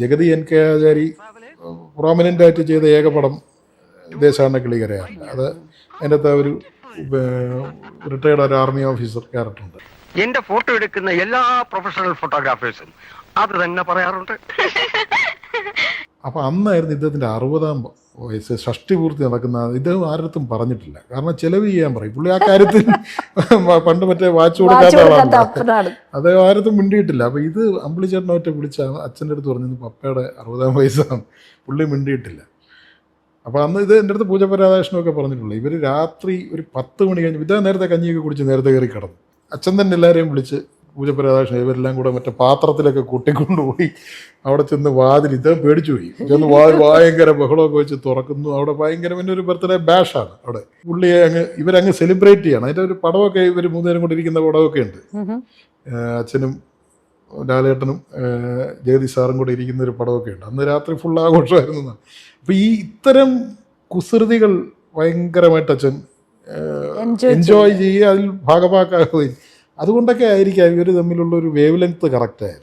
Jagathy N K Achari prominent ആയിട്ട് ചെയ്ത ഏക പടം ദേശാടന കിളികരയാണ്. അത് അതിന്റെ അകത്ത് ഒരു റിട്ടയർഡ് ഒരു ആർമി ഓഫീസർ ക്യാരക്ടറുണ്ട് എന്റെ ഫോട്ടോ എടുക്കുന്ന എല്ലാ പ്രൊഫഷണൽ ഫോട്ടോഗ്രാഫേഴ്സും അത് തന്നെ പറയാറുണ്ട്. അപ്പോൾ അന്നായിരുന്നു ഇദ്ദേഹത്തിന്റെ അറുപതാം വയസ്സ് ഷഷ്ടി പൂർത്തി നടക്കുന്ന ഇദ്ദേഹം ആരടുത്തും പറഞ്ഞിട്ടില്ല. കാരണം ചെലവ് ചെയ്യാൻ പറയും. പുള്ളി ആ കാര്യത്തിൽ പണ്ട് മറ്റേ വാച്ച് കൊടുക്കാത്ത ആളാണ്. അദ്ദേഹം അത് ആരത്തും മിണ്ടിയിട്ടില്ല. അപ്പോൾ ഇത് അമ്പിളിച്ചേട്ടനെ ഒറ്റ വിളിച്ചാണ് അച്ഛന്റെ അടുത്ത് പറഞ്ഞു പപ്പയുടെ അറുപതാം വയസ്സാണ്. പുള്ളി മിണ്ടിയിട്ടില്ല. അപ്പോൾ അന്ന് ഇത് എന്റെ അടുത്ത് പൂജപരാധാകൃഷ്ണമൊക്കെ പറഞ്ഞിട്ടുള്ളൂ. ഇവർ രാത്രി ഒരു പത്ത് മണി കഴിഞ്ഞ് ഇദ്ദേഹം നേരത്തെ കഞ്ഞിയൊക്കെ കുടിച്ച് നേരത്തെ കയറി കിടന്നു. അച്ഛൻ തന്നെ എല്ലാവരെയും വിളിച്ച് പൂജപ്പ രാധാകൃഷ്ണൻ ഇവരെല്ലാം കൂടെ മറ്റേ പാത്രത്തിലൊക്കെ കൂട്ടിക്കൊണ്ടുപോയി അവിടെ ചെന്ന് വാതിൽ ഇദ്ദേഹം പേടിച്ചു പോയി. ചെന്ന് വാതിൽ ഭയങ്കര ബഹളമൊക്കെ വെച്ച് തുറക്കുന്നു. അവിടെ ഭയങ്കര പിന്നെ ഒരു ബർത്ത്ഡേ ബാഷാണ് അവിടെ. പുള്ളിയെ അങ്ങ് ഇവരങ്ങ് സെലിബ്രേറ്റ് ചെയ്യണം. അതിന്റെ ഒരു പടമൊക്കെ ഇവർ മൂന്നുപേരും കൂടി ഇരിക്കുന്ന പടമൊക്കെ ഉണ്ട്. അച്ഛനും ലാലേട്ടനും ജഗതി സാറും കൂടെ ഇരിക്കുന്ന ഒരു പടമൊക്കെ ഉണ്ട്. അന്ന് രാത്രി ഫുൾ ആഘോഷമായിരുന്നു അപ്പം ഈ ഇത്തരം കുസൃതികൾ ഭയങ്കരമായിട്ട് അച്ഛൻ എൻജോയ് ചെയ്യുക അതിൽ ഭാഗമാക്കുകയും അതുകൊണ്ടൊക്കെ ആയിരിക്കാം ഇവർ തമ്മിലുള്ള ഒരു വേവ് ലെങ്ത്ത് കറക്റ്റ് ആയത്.